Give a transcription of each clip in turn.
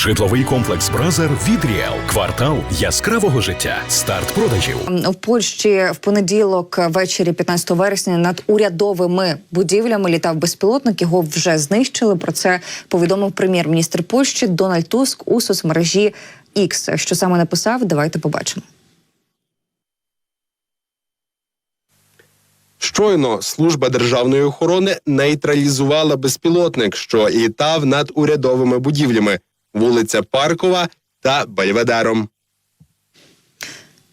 Житловий комплекс Бразер від Ріел. Квартал яскравого життя. Старт продажів. У Польщі в понеділок ввечері 15 вересня над урядовими будівлями літав безпілотник. Його вже знищили. Про це повідомив прем'єр-міністр Польщі Дональд Туск у соцмережі X. Що саме написав? Давайте побачимо. Щойно служба державної охорони нейтралізувала безпілотник, що літав над урядовими будівлями, вулиця Паркова та Бельведером.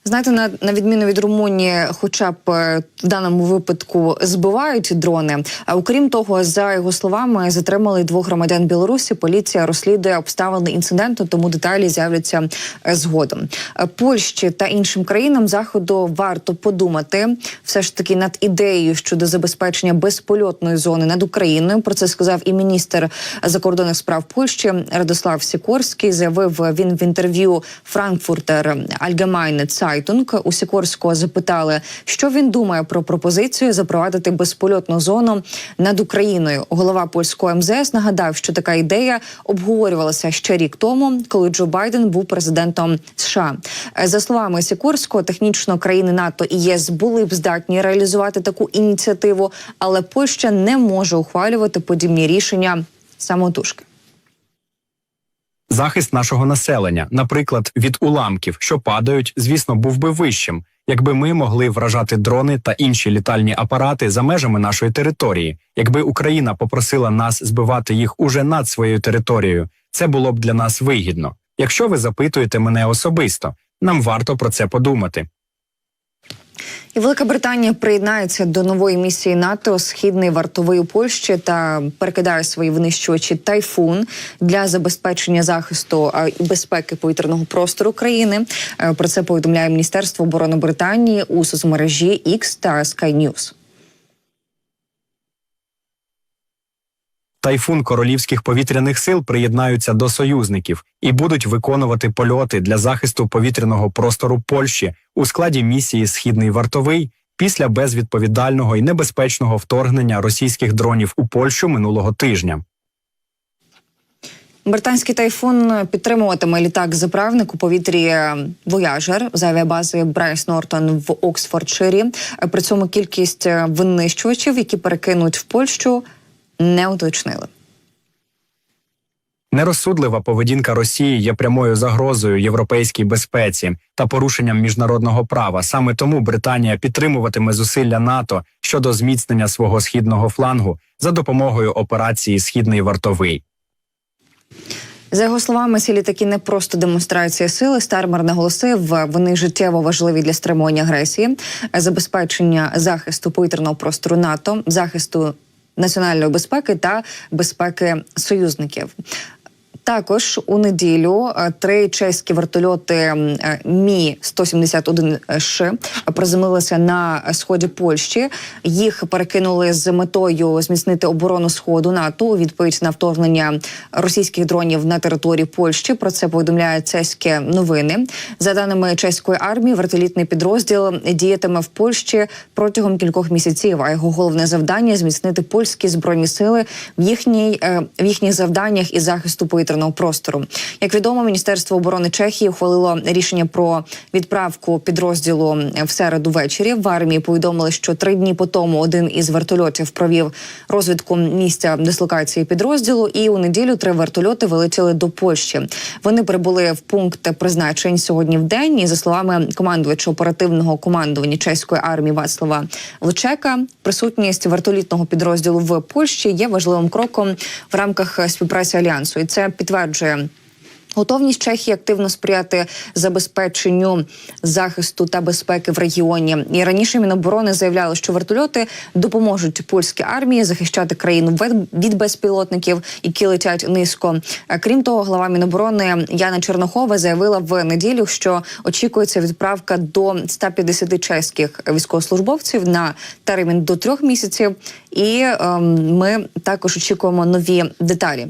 Знаєте, на, на відміну від Румунії, хоча б е, в даному випадку збивають дрони. А окрім того, за його словами, затримали двох громадян Білорусі. Поліція розслідує обставини інциденту, тому деталі з'являться е, згодом. Е, Польщі та іншим країнам заходу варто подумати все ж таки над ідеєю щодо забезпечення безпольотної зони над Україною. Про це сказав і міністр закордонних справ Польщі Радослав Сікорський. Заявив він в інтерв'ю Франкфуртер Allgemeine Zeitung. У Сікорського запитали, що він думає про пропозицію запровадити безпольотну зону над Україною. Голова польського МЗС нагадав, що така ідея обговорювалася ще рік тому, коли Джо Байден був президентом США. Е, За словами Сікорського, технічно країни НАТО і ЄС були б здатні реалізувати таку ініціативу, але Польща не може ухвалювати подібні рішення самотужки. Захист нашого населення, наприклад, від уламків, що падають, звісно, був би вищим, якби ми могли вражати дрони та інші літальні апарати за межами нашої території. Якби Україна попросила нас збивати їх уже над своєю територією, це було б для нас вигідно. Якщо ви запитуєте мене особисто, нам варто про це подумати. Велика Британія приєднається до нової місії НАТО Східний вартовий у Польщі та перекидає свої винищувачі тайфун для забезпечення захисту і безпеки повітряного простору країни. Е, Про це повідомляє Міністерство оборони Британії у соцмережі X та Sky News. Тайфун королівських повітряних сил приєднаються до союзників і будуть виконувати польоти для захисту повітряного простору Польщі у складі місії Східний вартовий після безвідповідального і небезпечного вторгнення російських дронів у Польщу минулого тижня. Британський тайфун підтримуватиме літак заправник у повітрі Вояжер з авіабази Брайс Нортон в Оксфордширі. При цьому кількість винищувачів, які перекинуть в Польщу, не уточнили. Нерозсудлива поведінка Росії є прямою загрозою європейській безпеці та порушенням міжнародного права. Саме тому Британія підтримуватиме зусилля НАТО щодо зміцнення свого східного флангу за допомогою операції Східний вартовий. За його словами, ці літаки не просто демонстрація сили. Стармер наголосив, вони життєво важливі для стримування агресії, забезпечення захисту повітряного простору НАТО, захисту національної безпеки та безпеки союзників. Також у неділю е, три чеські вертольоти е, Мі 171 ш приземлилися на сході Польщі. Їх перекинули з метою зміцнити оборону сходу НАТО у відповідь на вторгнення російських дронів на території Польщі. Про це повідомляє чеські новини. За даними чеської армії, вертолітний підрозділ діятиме в Польщі протягом кількох місяців. А його головне завдання зміцнити польські збройні сили в їхній е, в їхніх завданнях і захисту повітряного простору. Як відомо, міністерство оборони Чехії ухвалило рішення про відправку підрозділу в середу ввечері. В армії повідомили, що три дні по тому один із вертольотів провів розвідку місця дислокації підрозділу. І у неділю три вертольоти вилетіли до Польщі. Вони прибули в пункт призначень сьогодні в день. І за словами командувача оперативного командування чеської армії Вацлава Лучека, присутність вертолітного підрозділу в Польщі є важливим кроком в рамках співпраці альянсу. І це підтверджує. Готовність Чехії активно сприяти забезпеченню захисту та безпеки в регіоні. І раніше Міноборони заявляли, що вертольоти допоможуть польській армії захищати країну від безпілотників, які летять низько. Крім того, глава Міноборони Яна Чернохова заявила в неділю, що очікується відправка до 150 чеських військовослужбовців на термін до трьох місяців. І ем, ми також очікуємо нові деталі.